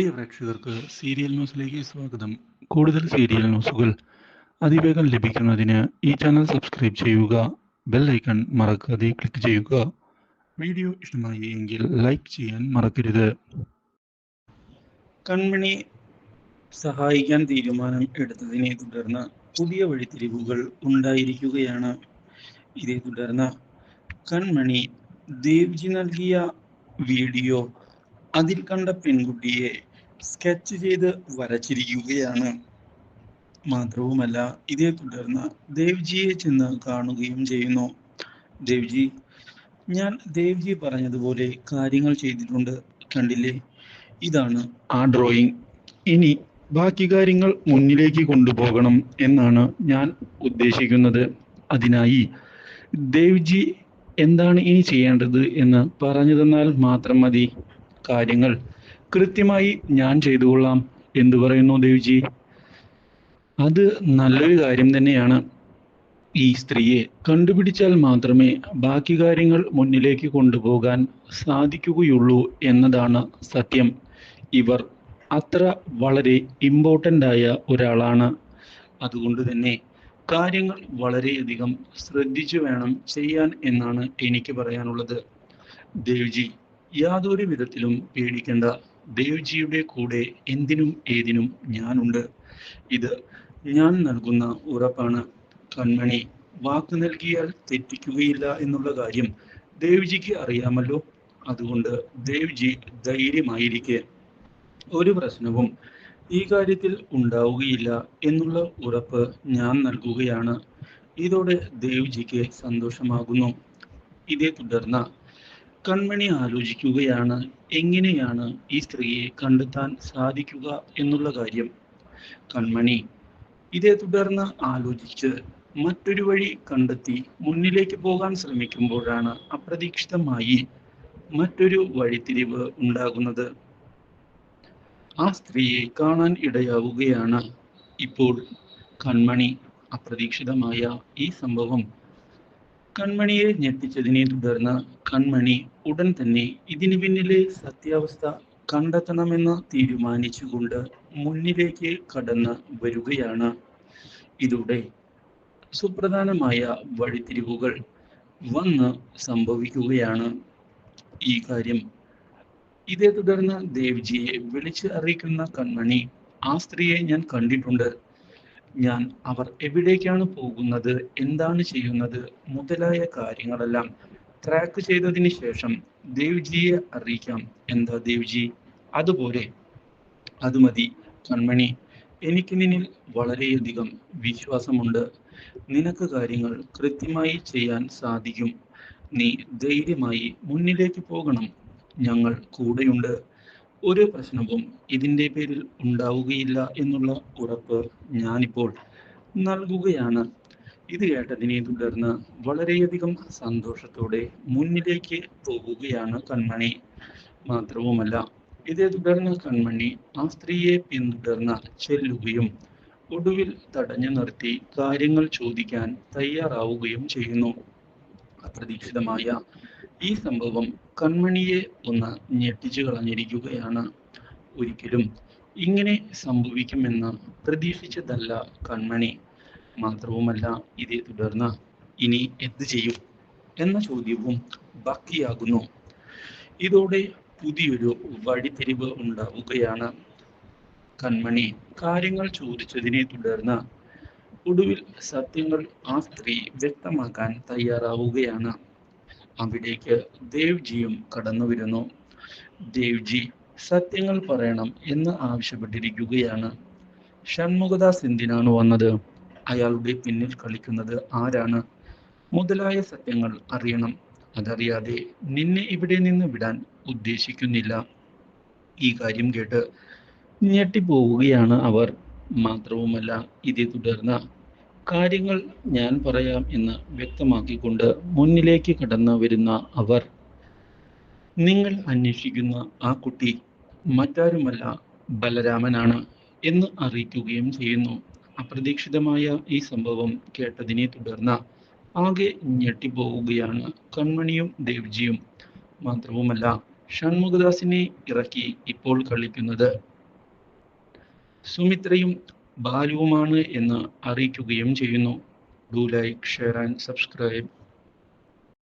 പ്രിയ പ്രേക്ഷകർക്ക് സീരിയൽ ന്യൂസിലേക്ക് സ്വാഗതം. കൂടുതൽ സീരിയൽ ന്യൂസുകൾ അതിവേഗം ലഭിക്കുന്നതിന് ഈ ചാനൽ സബ്സ്ക്രൈബ് ചെയ്യുക ബെൽ ഐക്കൺ മറക്കാതെ ക്ലിക്ക് ചെയ്യുക. വീഡിയോ ഇഷ്ടമായി എങ്കിൽ ലൈക്ക് ചെയ്യാൻ മറക്കരുത്. കൺമണി സഹായിക്കാൻ തീരുമാനം എടുത്തതിനെ തുടർന്ന് പുതിയ വഴിത്തിരിവുകൾ ഉണ്ടായിരിക്കുകയാണ്. ഇതേ തുടർന്ന് കൺമണി ദേവ്ജി നൽകിയ വീഡിയോ അതിൽ കണ്ട പെൺകുട്ടിയെ സ്കെച്ച് ചെയ്ത് വരച്ചിരിക്കുകയാണ്. മാത്രവുമല്ല ഇതേ തുടർന്ന് ദേവ്ജിയെ ചെന്ന് കാണുകയും ചെയ്യുന്നു. ദേവ്ജി ഞാൻ ദേവ്ജി പറഞ്ഞതുപോലെ കാര്യങ്ങൾ ചെയ്തിട്ടുണ്ട്. കണ്ടില്ലേ? ഇതാണ് ആ ഡ്രോയിങ് ഇനി ബാക്കി കാര്യങ്ങൾ മുന്നിലേക്ക് കൊണ്ടുപോകണം എന്നാണ് ഞാൻ ഉദ്ദേശിക്കുന്നത്. അതിനായി ദേവ്ജി എന്താണ് ഇനി ചെയ്യേണ്ടത് എന്ന് പറഞ്ഞു തന്നാൽ മാത്രം മതി. കാര്യങ്ങൾ കൃത്യമായി ഞാൻ ചെയ്തുകൊള്ളാം എന്തു പറയുന്നു ദേവിജി. അത് നല്ലൊരു കാര്യം തന്നെയാണ്. ഈ സ്ത്രീയെ കണ്ടുപിടിച്ചാൽ മാത്രമേ ബാക്കി കാര്യങ്ങൾ മുന്നിലേക്ക് കൊണ്ടുപോകാൻ സാധിക്കുകയുള്ളൂ എന്നതാണ് സത്യം. ഇവർ അത്ര വളരെ ഇമ്പോർട്ടന്റ് ആയ ഒരാളാണ്. അതുകൊണ്ട് തന്നെ കാര്യങ്ങൾ വളരെയധികം ശ്രദ്ധിച്ചു വേണം ചെയ്യാൻ എന്നാണ് എനിക്ക് പറയാനുള്ളത്. ദേവ്ജി യാതൊരു വിധത്തിലും പേടിക്കേണ്ട. ദേവ്ജിയുടെ കൂടെ എന്തിനും ഏതിനും ഞാനുണ്ട്. ഇത് ഞാൻ നൽകുന്ന ഉറപ്പാണ്. കൺമണി വാക്ക് നൽകിയാൽ തെറ്റിക്കുകയില്ല എന്നുള്ള കാര്യം ദേവ്ജിക്ക് അറിയാമല്ലോ. അതുകൊണ്ട് ദേവ്ജി ധൈര്യമായിരിക്കെ. ഒരു പ്രശ്നവും ഈ കാര്യത്തിൽ ഉണ്ടാവുകയില്ല എന്നുള്ള ഉറപ്പ് ഞാൻ നൽകുകയാണ്. ഇതോടെ ദേവ്ജിക്ക് സന്തോഷമാകുന്നു. ഇതേ തുടർന്ന് കൺമണി ആലോചിക്കുകയാണ് എങ്ങനെയാണ് ഈ സ്ത്രീയെ കണ്ടെത്താൻ സാധിക്കുക എന്നുള്ള കാര്യം. കൺമണി ഇതേ തുടർന്ന് ആലോചിച്ച് മറ്റൊരു വഴി കണ്ടെത്തി മുന്നിലേക്ക് പോകാൻ ശ്രമിക്കുമ്പോഴാണ് അപ്രതീക്ഷിതമായി മറ്റൊരു വഴിത്തിരിവ് ഉണ്ടാകുന്നത്. ആ സ്ത്രീയെ കാണാൻ ഇടയാവുകയാണ് ഇപ്പോൾ കൺമണി. അപ്രതീക്ഷിതമായ ഈ സംഭവം കൺമണിയെ ഞെട്ടിച്ചതിനെ തുടർന്ന് കൺമണി ഉടൻ തന്നെ ഇതിനു പിന്നിലെ സത്യാവസ്ഥ കണ്ടെത്തണമെന്ന് തീരുമാനിച്ചുകൊണ്ട് മുന്നിലേക്ക് കടന്ന് വരികയാണ്. ഇതോടെ സുപ്രധാനമായ വഴിത്തിരിവുകൾ വന്ന് സംഭവിക്കുകയാണ്. ഈ കാര്യം ഇതേ തുടർന്ന് ദേവ്ജിയെ വിളിച്ച് അറിയിക്കുന്ന കൺമണി ആ സ്ത്രീയെ ഞാൻ കണ്ടിട്ടുണ്ട്. ഞാൻ അവർ എവിടേക്കാണ് പോകുന്നത്? എന്താണ് ചെയ്യുന്നത്? മുതലായ കാര്യങ്ങളെല്ലാം ട്രാക്ക് ചെയ്തതിന് ശേഷം ദേവ്ജിയെ അറിയിക്കാം. എന്താ ദേവ്ജി? അതുപോലെ അത് മതി കൺമണി. എനിക്ക് നിന്നിൽ വളരെയധികം വിശ്വാസമുണ്ട്. നിനക്ക് കാര്യങ്ങൾ കൃത്യമായി ചെയ്യാൻ സാധിക്കും. നീ ധൈര്യമായി മുന്നിലേക്ക് പോകണം. ഞങ്ങൾ കൂടെയുണ്ട്. ഒരു പ്രശ്നവും ഇതിന്റെ പേരിൽ ഉണ്ടാവുകയില്ല എന്നുള്ള ഉറപ്പ് ഞാനിപ്പോൾ നൽകുകയാണ്. ഇത് കേട്ടതിനെ തുടർന്ന് വളരെയധികം സന്തോഷത്തോടെ മുന്നിലേക്ക് പോകുകയാണ് കൺമണി. മാത്രവുമല്ല ഇതേ തുടർന്ന് കൺമണി ആ സ്ത്രീയെ പിന്തുടർന്ന് ചെല്ലുകയും ഒടുവിൽ തടഞ്ഞു നിർത്തി കാര്യങ്ങൾ ചോദിക്കാൻ തയ്യാറാവുകയും ചെയ്യുന്നു. അപ്രതീക്ഷിതമായ ഈ സംഭവം കൺമണിയെ ഒന്ന് ഞെട്ടിച്ചു കളഞ്ഞിരിക്കുകയാണ് ഒരിക്കലും. ഇങ്ങനെ സംഭവിക്കുമെന്ന് പ്രതീക്ഷിച്ചതല്ല കൺമണി. മാത്രവുമല്ല ഇതേ തുടർന്ന് ഇനി എന്ത് ചെയ്യും എന്ന ചോദ്യവും ബാക്കിയാകുന്നു. ഇതോടെ പുതിയൊരു വഴിത്തിരിവ് ഉണ്ടാവുകയാണ് കൺമണി. കാര്യങ്ങൾ ചോദിച്ചതിനെ തുടർന്ന് ഒടുവിൽ സത്യങ്ങൾ ആ സ്ത്രീ വ്യക്തമാക്കാൻ തയ്യാറാവുകയാണ്. അവിടേക്ക് ദേവ്ജിയും കടന്നു വരുന്നു. ദേവ്ജി സത്യങ്ങൾ പറയണം എന്ന് ആവശ്യപ്പെട്ടിരിക്കുകയാണ്. ഷൺമുഖദാസ് എന്തിനാണ് വന്നത്? അയാളുടെ പിന്നിൽ കളിക്കുന്നത് ആരാണ്? മുതലായ സത്യങ്ങൾ അറിയണം. അതറിയാതെ നിന്നെ ഇവിടെ നിന്ന് വിടാൻ ഉദ്ദേശിക്കുന്നില്ല. ഈ കാര്യം കേട്ട് ഞെട്ടിപ്പോവുകയാണ് അവർ. മാത്രവുമല്ല ഇതേ തുടർന്ന് കാര്യങ്ങൾ ഞാൻ പറയാം എന്ന് വ്യക്തമാക്കിക്കൊണ്ട് മുന്നിലേക്ക് കടന്നു വരുന്ന അവർ നിങ്ങൾ അന്വേഷിക്കുന്ന ആ കുട്ടി മറ്റാരുമല്ല ബലരാമനാണ് എന്ന് അറിയിക്കുകയും ചെയ്യുന്നു. അപ്രതീക്ഷിതമായ ഈ സംഭവം കേട്ടതിനെ തുടർന്ന് ആകെ ഞെട്ടിപ്പോവുകയാണ് കൺമണിയും ദേവ്ജിയും. മാത്രവുമല്ല ഷൺമുഖദാസിനെ ഇറക്കി ഇപ്പോൾ കളിക്കുന്നത് സുമിത്രയും ബാലുവുമാണ് എന്ന് അറിയിക്കുകയും ചെയ്യുന്നു. Do like share and subscribe